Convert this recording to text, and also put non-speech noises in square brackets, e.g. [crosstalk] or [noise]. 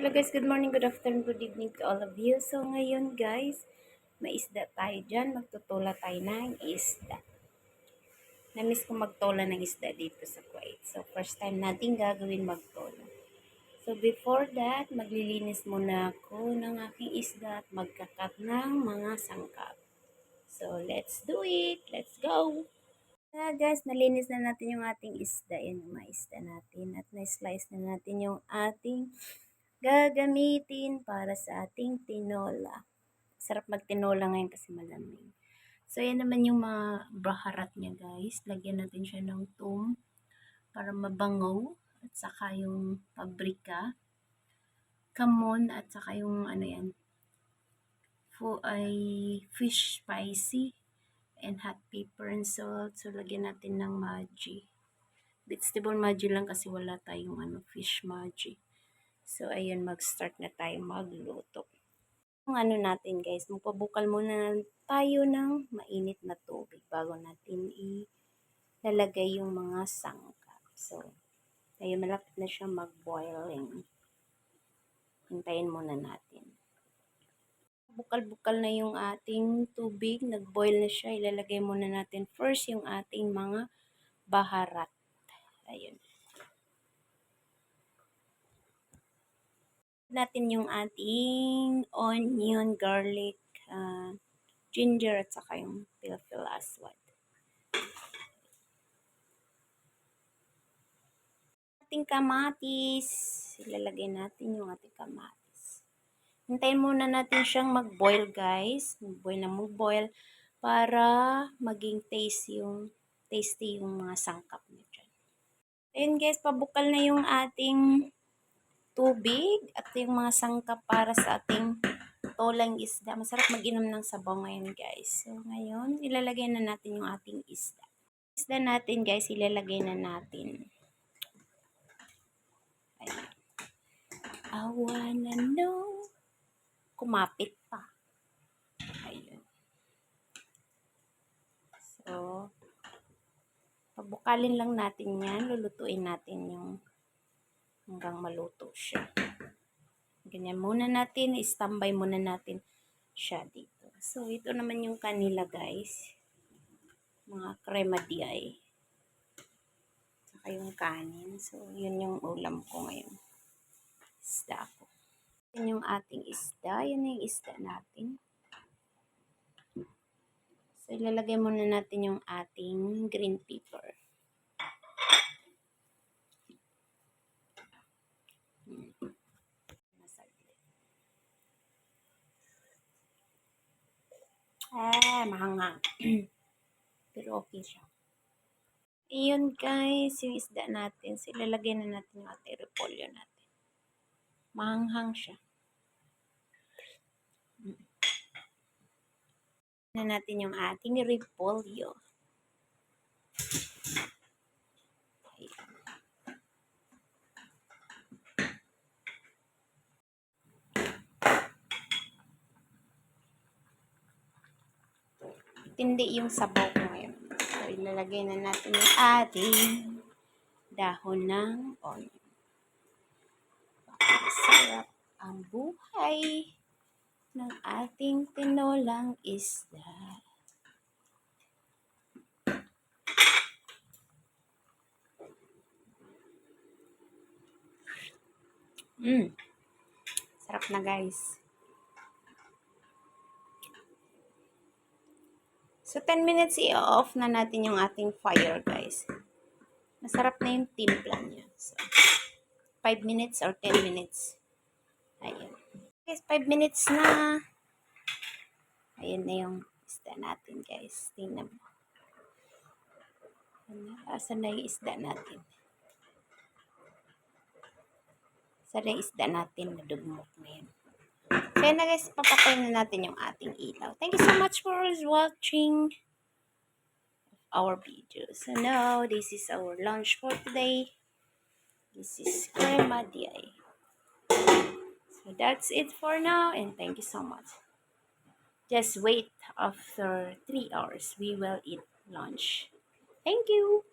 Hello guys, good morning, good afternoon, good evening to all of you. So ngayon guys, may isda tayo dyan. Magtutula tayo ng isda. Namiss ko magtola ng isda dito sa Kuwait. So first time natin gagawin magtola. So before that, maglilinis muna ako ng aking isda at magkakat ng mga sangkap. So let's do it! Let's go! Ah, guys, nalinis na natin yung ating isda. Yan yung mga isda natin. At na-slice na natin yung ating gagamitin para sa ating tinola. Sarap magtinola ngayon kasi malamig. So, yan naman yung mga baharat niya, guys. Lagyan natin siya ng tum para mabangaw. At saka yung pabrika, kamon, at saka yung ano yan, fo ay fish spicy and hot pepper and salt. So, lagyan natin ng maji. Vegetable maji lang kasi wala tayong ano, fish maji. So, ayun, mag-start na tayo magluto. Yung ano natin guys, magpabukal muna tayo ng mainit na tubig bago natin ilalagay yung mga sangkap. So, ayun, malapit na siya mag-boiling. Hintayin muna natin. Bukal-bukal na yung ating tubig, nag-boil na siya. Ilalagay muna natin first yung ating mga baharat. Ayun. Natin yung ating onion, garlic, uh, ginger, at saka yung pilpil aswad. Ating kamatis. Ilalagay natin yung ating kamatis. Hintayin muna natin siyang mag-boil, guys. Mag-boil na mag-boil para maging taste yung, tasty yung mga sangkap niya dyan. Ayun, guys, pabukal na yung ating tubig at yung mga sangkap para sa ating tolang isda. Masarap mag-inom ng sabaw ngayon guys. So ngayon, ilalagay na natin yung ating isda. Isda natin guys, ilalagay na natin. Ayan. I wanna know. Kumapit pa. Ayun. So, pabukalin lang natin yan. Lulutuin natin yung hanggang maluto siya. Ganyan muna natin, standby muna natin siya dito. So, ito naman yung kanila guys. Mga crema di ay. Saka yung kanin. So, yun yung ulam ko ngayon. Isda ko. Yan yung ating isda. Yan yung isda natin. So, ilalagay muna natin yung ating green pepper. Ah, mahanga. [clears throat] Pero okay siya. Ayun guys, yung isda natin. So, ilalagay na natin yung ating repolyo natin. Mahanghang siya. Na natin yung ating repolyo. Tindi yung sabaw ngayon. So, ilalagay na natin yung ating dahon ng onion. Masarap ang buhay ng ating tinolang isda. Mmm. Sarap na guys. So, 10 minutes i-off na natin yung ating fire, guys. Masarap na yung timpla niya. So, 5 minutes or 10 minutes. Ayan. Guys, 5 minutes na. Ayan na yung isda natin, guys. Tingnan mo. Asan na yung isda natin? Asan na yung isda natin? Nadugmok na yan. Kaya na guys, papatay na natin yung ating ilaw. Thank you so much for watching our video. So now, this is our lunch for today. This is crema DI. So that's it for now and thank you so much. Just wait after 3 hours. We will eat lunch. Thank you.